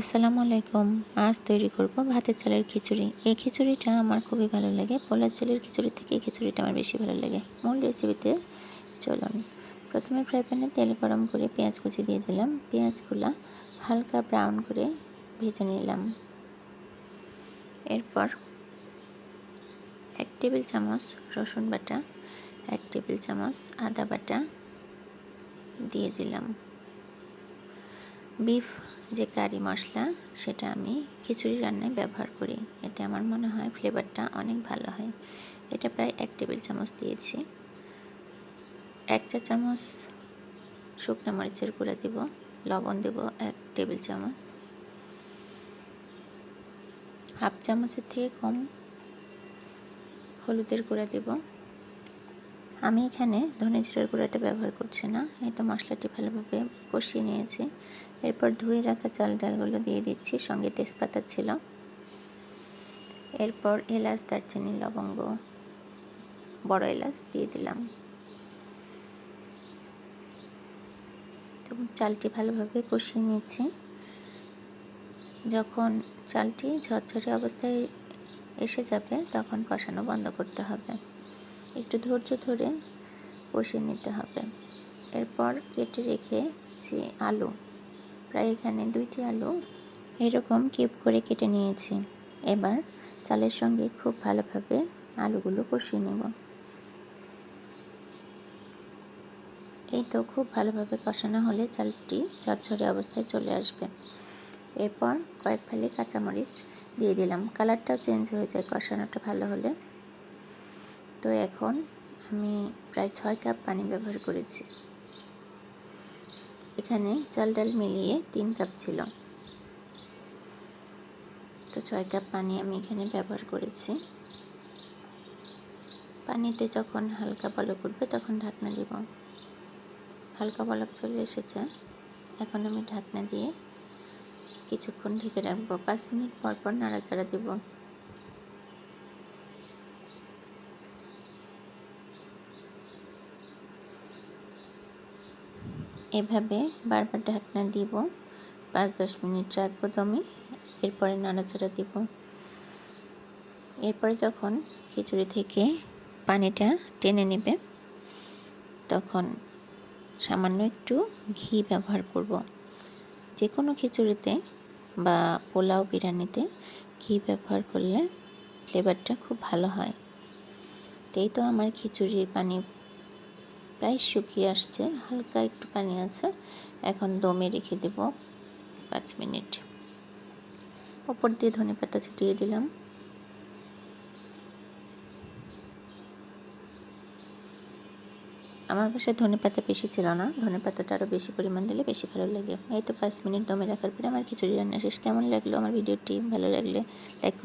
আসসালামু আলাইকুম। আজ তৈরি করব ভাতের চালের খিচুড়ি। এই খিচুড়িটা আমার খুবই ভালো লাগে। পোলার চালের খিচুড়ি থেকে এই খিচুড়িটা আমার বেশি ভালো লাগে। মূল রেসিপিতে চলুন। প্রথমে ফ্রাই প্যানে তেল গরম করে পেঁয়াজ কুচি দিয়ে দিলাম। পেঁয়াজগুলো হালকা ব্রাউন করে ভেজে নিলাম। এরপর এক টেবিল চামচ রসুন বাটা, এক টেবিল চামচ আদা বাটা দিয়ে দিলাম। বিফ যে কারি মশলা, সেটা আমি খিচুড়ি রান্নায় ব্যবহার করি। এতে আমার মনে হয় ফ্লেভারটা অনেক ভালো হয়। এটা প্রায় এক টেবিল চামচ দিয়েছি। এক চা চামচ শুকনো মরিচের গুঁড়া দেব, লবণ দেব এক টেবিল চামচ। হাফ চামচের থেকে কম হলুদের গুঁড়া দেব। আমি এখানে ধনে জিরার গুঁড়াটা ব্যবহার করছি না। এই তো মশলাটি ভালোভাবে কষিয়ে নিয়েছি। এরপর ধুয়ে রাখা চাল ডালগুলো দিয়ে দিচ্ছি, সঙ্গে তেজপাতা ছিল। এরপর এলাচ, দারচিনি, লবঙ্গ, বড় এলাচ দিয়ে দিলাম। চালটি ভালোভাবে কষিয়ে নিয়েছি। যখন চালটি ঝরঝরে অবস্থায় এসে যাবে, তখন কষানো বন্ধ করতে হবে। একটু ধৈর্য ধরে কষিয়ে নিতে হবে। এরপর কেটে রেখেছি আলু। প্রায় এখানে দুইটি আলু এরকম কিউব করে কেটে নিয়েছি। এবার চালের সঙ্গে খুব ভালোভাবে আলুগুলো কষিয়ে নেব। এই তো খুব ভালোভাবে কষানো হলে চালটি ঝরঝরে অবস্থায় চলে আসবে। এরপর কয়েক ফালি কাঁচামরিচ দিয়ে দিলাম। কালারটাও চেঞ্জ হয়ে যায় কষানোটা ভালো হলে। তো এখন আমি প্রায় ছয় কাপ পানি ব্যবহার করেছি। এখানে চাল ডাল মিলিয়ে তিন কাপ ছিল। তো ছয় কাপ পানি আমি এখানে ব্যবহার করেছি। পানিতে যখন হালকা বলক উঠবে তখন ঢাকনা দিব। হালকা বলক চলে এসেছে। এখন আমি ঢাকনা দিয়ে কিছুক্ষণ ঢেকে রাখব। পাঁচ মিনিট পর পর নাড়াচাড়া দেবো। এভাবে বারবার ঢাকনা দিব। পাঁচ, দশ মিনিট রাখব দমে, এরপরে নাড়াচাড়া দিব। এরপরে যখন খিচুড়ি থেকে পানিটা টেনে নেবে, তখন সামান্য একটু ঘি ব্যবহার করব। যে কোনো খিচুড়িতে বা পোলাও, বিরিয়ানিতে ঘি ব্যবহার করলে ফ্লেভারটা খুব ভালো হয়। এই তো আমার খিচুড়ির পানি প্রায় শুকিয়ে আসছে। হালকা একটু পানি আছে। এখন দমে রেখে দেব পাঁচ মিনিট। ওপর দিয়ে ধনে পাতা ছিটিয়ে দিলাম। আমার বাসায় ধনে পাতা বেশি ছিল না। ধনে পাতাটা আরও বেশি পরিমাণ দিলে বেশি ভালো লাগে। এই তো পাঁচ মিনিট দমে রাখার পরে আমার খিচুড়ি রান্না শেষ। কেমন লাগল আমার ভিডিওটি? ভালো লাগলে লাইক